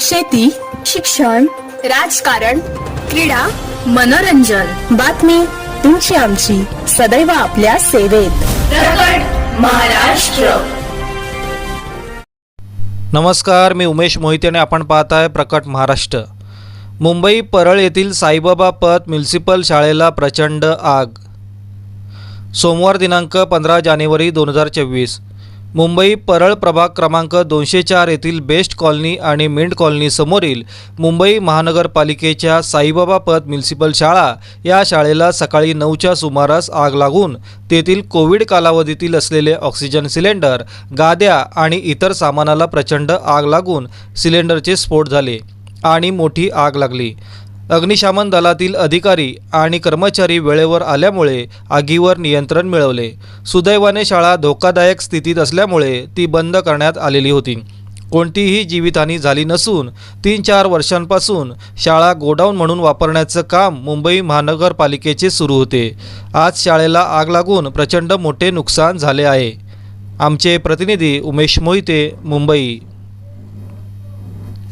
शेती शिक्षण राजकारण क्रीडा मनोरंजन. बातमी तुमची आमची. सदैव आपल्या सेवेत. महाराष्ट्र. नमस्कार मी उमेश मोहिते आणि आपण पाहत आहे प्रकट महाराष्ट्र. मुंबई परळ येथील साईबाबा पत म्युन्सिपल शाळेला प्रचंड आग. सोमवार दिनांक पंधरा जानेवारी दोन हजार चोवीस. मुंबई परळ प्रभाग क्रमांक दोनशे चार येथील बेस्ट कॉलनी आणि मिंट कॉलनी समोरील मुंबई महानगरपालिकेच्या साईबाबा पत म्युन्सिपल शाळा या शाळेला सकाळी नऊच्या सुमारास आग लागून तेथील कोविड कालावधीतील असलेले ऑक्सिजन सिलेंडर गाद्या आणि इतर सामानाला प्रचंड आग लागून सिलेंडरचे स्फोट झाले आणि मोठी आग लागली. अग्निशामन दलातील अधिकारी आणि कर्मचारी वेळेवर आल्यामुळे आगीवर नियंत्रण मिळवले. सुदैवाने शाळा धोकादायक स्थितीत असल्यामुळे ती बंद करण्यात आलेली होती. कोणतीही जीवितहानी झाली नसून तीन चार वर्षांपासून शाळा गोडाऊन म्हणून वापरण्याचं काम मुंबई महानगरपालिकेचे सुरू होते. आज शाळेला आग लागून प्रचंड मोठे नुकसान झाले आहे. आमचे प्रतिनिधी उमेश मोहिते मुंबई.